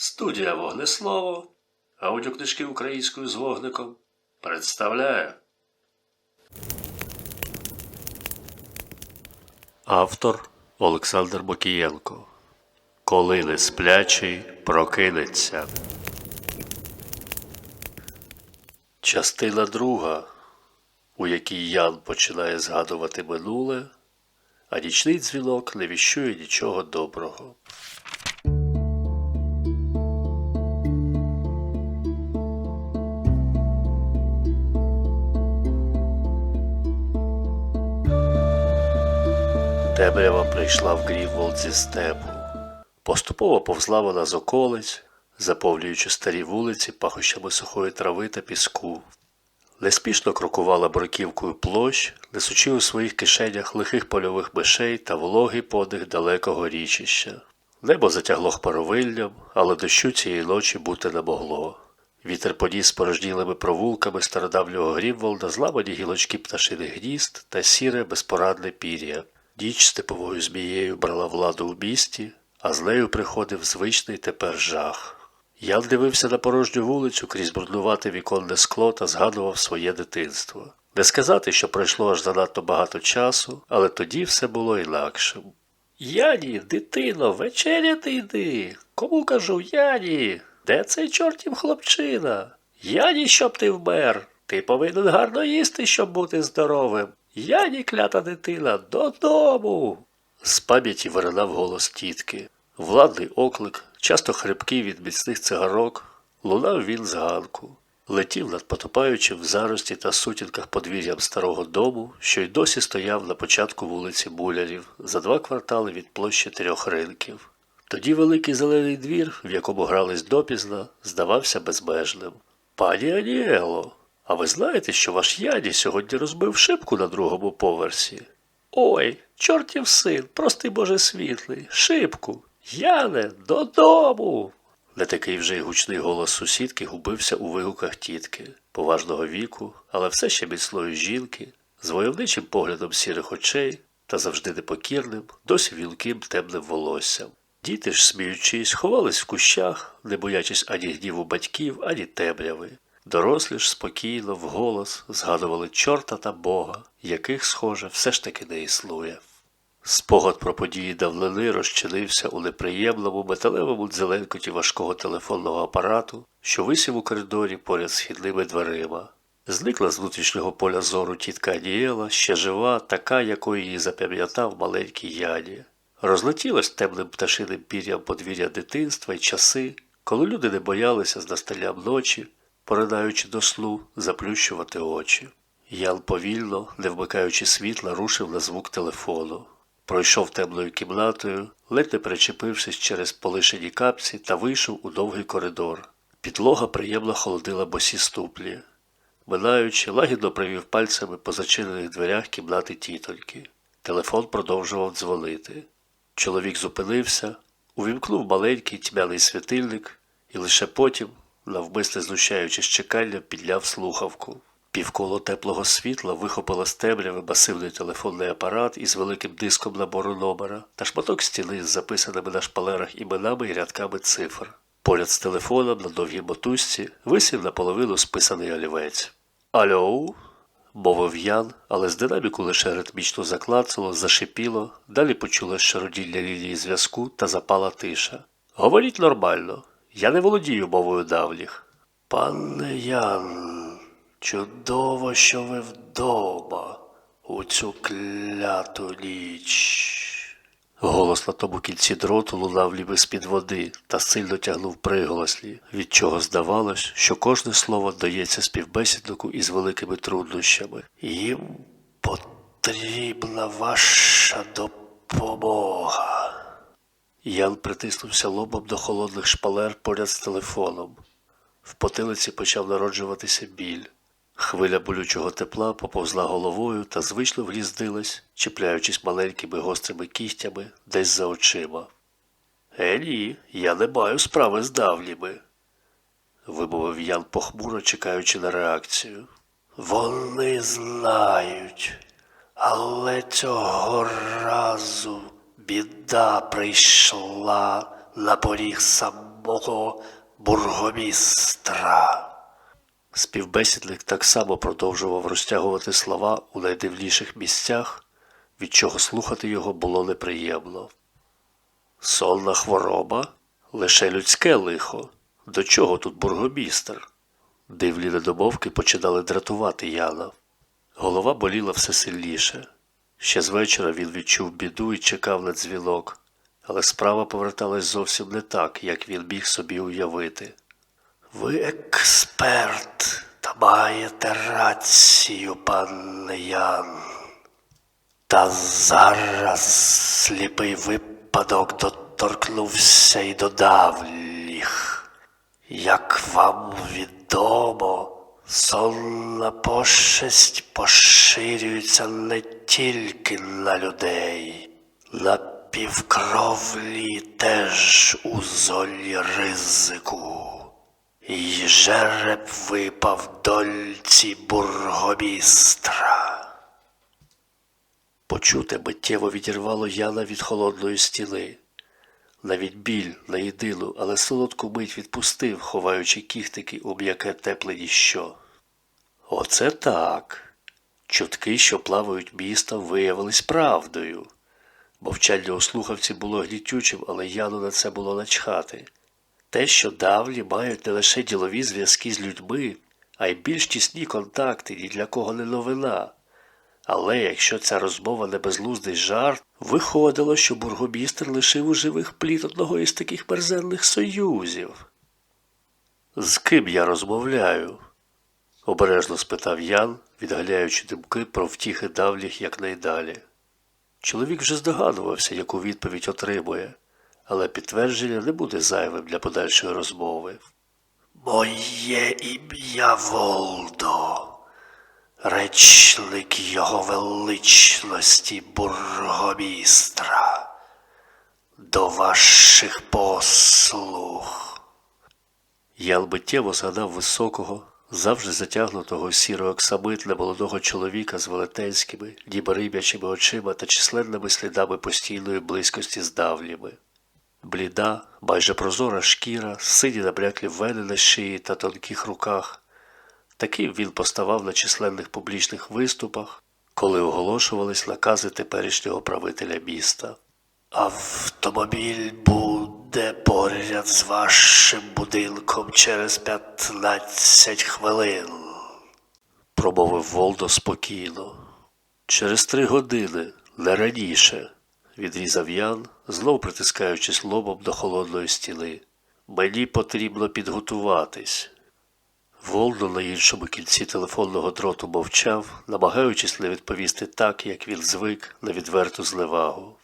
Студія Вогнеслово, аудіокнижки українською з вогником представляє. Автор Олександр Бокієнко. Коли не сплячий прокинеться. Частина друга, у якій Ян починає згадувати минуле, а нічний дзвінок не віщує нічого доброго. Темрява прийшла в Гріволд зі степу. Поступово повзла вона з околиць, заповнюючи старі вулиці пахощами сухої трави та піску. Неспішно крокувала бруківкою площ, несучи у своїх кишенях лихих польових мишей та вологий подих далекого річища. Небо затягло хмаровиллям, але дощу цієї ночі бути не могло. Вітер поніс спорожнілими провулками стародавнього Грімволда зламані гілочки пташиних гнізд та сіре безпорадне пір'я. Ніч степовою змією брала владу у місті, а з нею приходив звичний тепер жах. Ян дивився на порожню вулицю крізь бруднувате віконне скло та згадував своє дитинство. Не сказати, що пройшло аж занадто багато часу, але тоді все було інакшим. Яні, дитино, вечеряти йди. Кому кажу Яні? Де цей чортів хлопчина? Яні, щоб ти вмер. Ти повинен гарно їсти, щоб бути здоровим. Яні, клята дитина, додому. З пам'яті виринав голос тітки. Владний оклик, часто хрипкий від міцних цигарок, лунав він з ганку. Летів над потопаючим в зарості та сутінках подвір'ям старого дому, що й досі стояв на початку вулиці Булярів, за два квартали від площі трьох ринків. Тоді великий зелений двір, в якому грались допізна, здавався безмежним. Пані Аніело, а ви знаєте, що ваш Яні сьогодні розбив шибку на другому поверсі? Ой, чортів син, прости Боже світлий, шибку. Яне, додому. Не такий вже й гучний голос сусідки губився у вигуках тітки, поважного віку, але все ще міцної жінки, з войовничим поглядом сірих очей та завжди непокірним, досі вілким темним волоссям. Діти ж, сміючись, ховались в кущах, не боячись ані гніву батьків, ані темряви. Дорослі ж спокійно, вголос згадували чорта та Бога, яких, схоже, все ж таки не існує. Спогад про події давнини розчинився у неприємному металевому дзеленкоті важкого телефонного апарату, що висів у коридорі поряд східними дверима. Зникла з внутрішнього поля зору тітка Анієла, ще жива, така, якою її запам'ятав маленький Яні. Розлетілась темним пташиним пір'ям подвір'я дитинства й часи, коли люди не боялися з настелям ночі, поринаючи до сну, заплющувати очі. Ян повільно, не вмикаючи світла, рушив на звук телефону. Пройшов темною кімнатою, ледь не перечепившись через полишені капці та вийшов у довгий коридор. Підлога приємно холодила босі ступлі. Минаючи, лагідно провів пальцями по зачинених дверях кімнати тітоньки. Телефон продовжував дзвонити. Чоловік зупинився, увімкнув маленький тьмяний світильник і лише потім, навмисне знущаючись чекання, підняв слухавку. Півколо теплого світла вихопило з темряви масивний телефонний апарат із великим диском набору номера та шматок стіни з записаними на шпалерах іменами і рядками цифр. Поряд з телефоном на довгій мотузці висів наполовину списаний олівець. Альоу? мовив Ян, але з динаміку лише ритмічно заклацало, зашипіло, далі почулось шародіння лінії зв'язку та запала тиша. Говоріть нормально, я не володію мовою давніх. Пане Ян, чудово, що ви вдома у цю кляту ніч. Голос на тому кінці дроту лунав ніби з-під води та сильно тягнув приголослі, від чого здавалось, що кожне слово дається співбесіднику із великими труднощами. Їм потрібна ваша допомога. Ян притиснувся лобом до холодних шпалер поряд з телефоном. В потилиці почав народжуватися біль. Хвиля болючого тепла поповзла головою та звично вгніздилась, чіпляючись маленькими гострими кігтями десь за очима. Е, ні, я не маю справи з давніми, вимовив Ян похмуро, чекаючи на реакцію. Вони знають, але цього разу біда прийшла на поріг самого бургомістра. Співбесідник так само продовжував розтягувати слова у найдивніших місцях, від чого слухати його було неприємно. Сонна хвороба лише людське лихо. До чого тут бургомістр? Дивні недомовки починали дратувати Яна. Голова боліла все сильніше. Ще з вечора він відчув біду і чекав на дзвінок, але справа поверталась зовсім не так, як він міг собі уявити. Ви експерт та маєте рацію, пане Ян. Та зараз сліпий випадок доторкнувся й до давніх. Як вам відомо, сонна пошесть поширюється не тільки на людей, на півкровлі теж у зоні ризику. І жереб випав дольці бургомістра. Почуте миттєво відірвало Яна від холодної стіни. Навіть біль на єдину, але солодку мить відпустив, ховаючи кіхтики у м'яке тепле ніщо. Оце так. Чутки, що плавають містом, виявились правдою. Мовчання у слухавці було гнітючим, але Яну на це було начхати. Те, що давні мають не лише ділові зв'язки з людьми, а й більш тісні контакти ні для кого не новина. Але якщо ця розмова не безглуздий жарт, виходило, що бургомістр лишив у живих пліт одного із таких мерзенних союзів. З ким я розмовляю? обережно спитав Ян, відгаляючи думки про втіхи давніх якнайдалі. Чоловік вже здогадувався, яку відповідь отримує, але підтвердження не буде зайвим для подальшої розмови. Моє ім'я Волдо речник його величності бургомістра, до ваших послуг. Ял миттєво згадав високого, завжди затягнутого сіро оксамитне молодого чоловіка з велетенськими, ніби рибячими очима та численними слідами постійної близькості з давніми. Бліда, майже прозора шкіра, сині набряклі вени на шиї та тонких руках. Таким він поставав на численних публічних виступах, коли оголошувались накази теперішнього правителя міста. Автомобіль буде поряд з вашим будинком через 15 хвилин, промовив Волдо спокійно. Через три години, не раніше, відрізав Ян, знов притискаючись лобом до холодної стіни. Мені потрібно підготуватись. Волдо на іншому кінці телефонного дроту мовчав, намагаючись не відповісти так, як він звик на відверту зливагу.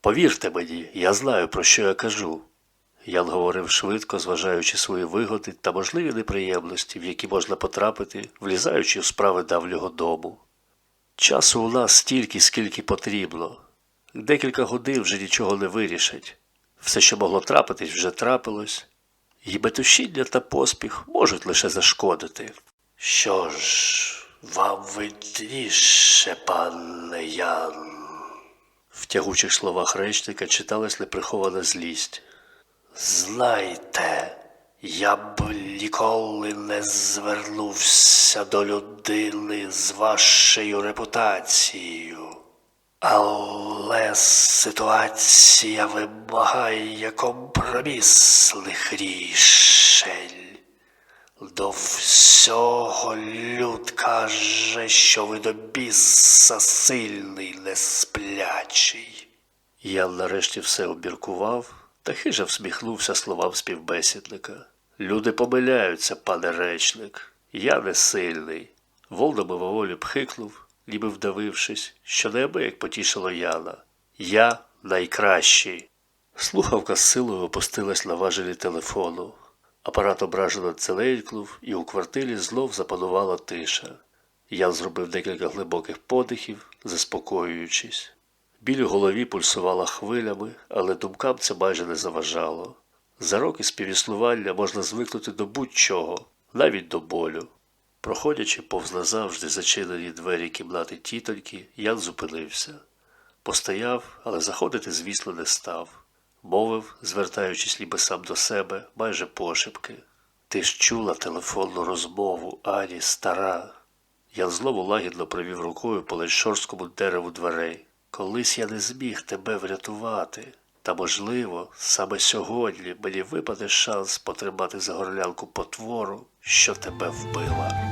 Повірте мені, я знаю, про що я кажу. Ян говорив швидко, зважаючи свої вигоди та можливі неприємності, в які можна потрапити, влізаючи в справи давнього дому. Часу у нас стільки, скільки потрібно. Декілька годин вже нічого не вирішать. Все, що могло трапитись, вже трапилось. І метушіння та поспіх можуть лише зашкодити. Що ж, вам видніше, пане Ян. В тягучих словах речника читалась неприхована злість. Знайте, я б ніколи не звернувся до людини з вашою репутацією. Але ситуація вимагає компромісних рішень. До всього люд каже, що ви до біса сильний, несплячий. Я нарешті все обіркував та хижа всміхнувся словам співбесідника. Люди помиляються, пане речник. Я не сильний. Волда мимоволі пхикнув, ніби вдавившись, що неабияк потішило Яна. Я найкращий. Слухавка з силою опустилась на важелі телефону. Апарат ображено целенькнув, і у квартирі знов запанувала тиша. Ян зробив декілька глибоких подихів, заспокоюючись. Біль у голові пульсувала хвилями, але думкам це майже не заважало. За роки співіснування можна звикнути до будь-чого, навіть до болю. Проходячи повз назавжди зачинені двері кімнати тітоньки, Ян зупинився. Постояв, але заходити, звісно, не став. мовив, звертаючись ніби сам до себе, майже пошепки. Ти ж чула телефонну розмову, Ані, стара. Я знову лагідно провів рукою по ледь дереву дверей. Колись я не зміг тебе врятувати. Та, можливо, саме сьогодні мені випаде шанс потримати за горлянку потвору, що тебе вбила.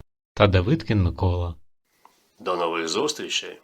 Та Давидкін Микола. До нових зустрічей!